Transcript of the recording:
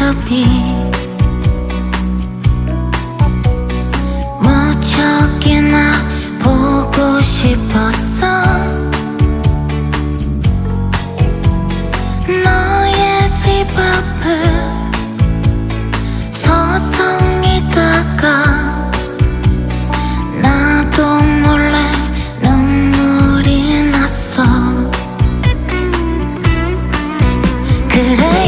모습이 무척이나 보고 싶었어. 너의 집 앞을 서성이다가 나도 몰래 눈물이 났어. 그래.